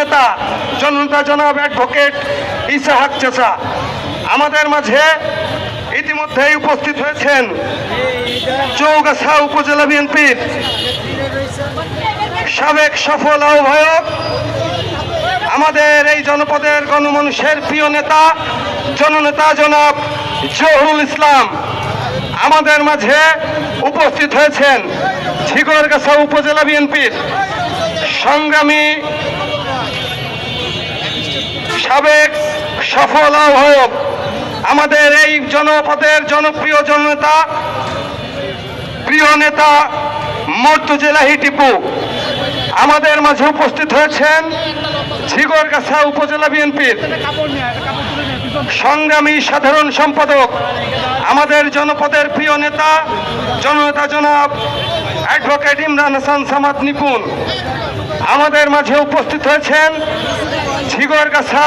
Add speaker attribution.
Speaker 1: নেতা জনতা জনাব অ্যাডভোকেট ইসাহাক চেচা, আমাদের মাঝে ইতিমধ্যেই উপস্থিত হয়েছেন চৌগাছা উপজেলা বিএনপির সাবেক সফল আহ্বায়ক, আমাদের এই জনপদের গণমানুষের প্রিয় নেতা, জননেতা জনাব জহুরুল ইসলাম, আমাদের মাঝে উপস্থিত হয়েছেন ঝিগরগাছা উপজেলা বিএনপির সংগ্রামী সাবেক সফল আহ্বায়ক, আমাদের এই জনপদের জনপ্রিয় জননেতা, প্রিয় নেতা মর্তুজেলাহি টিপু। আমাদের মাঝে উপস্থিত হয়েছেন ঝিগরগাছা উপজেলা বিএনপির সংগ্রামী সাধারণ সম্পাদক, আমাদের জনপদের প্রিয় নেতা, জননেতা জনাব অ্যাডভোকেট ইমরান হাসান সামাদ নিপুণ। আমাদের মাঝে উপস্থিত হয়েছেন ঝিগরগাছা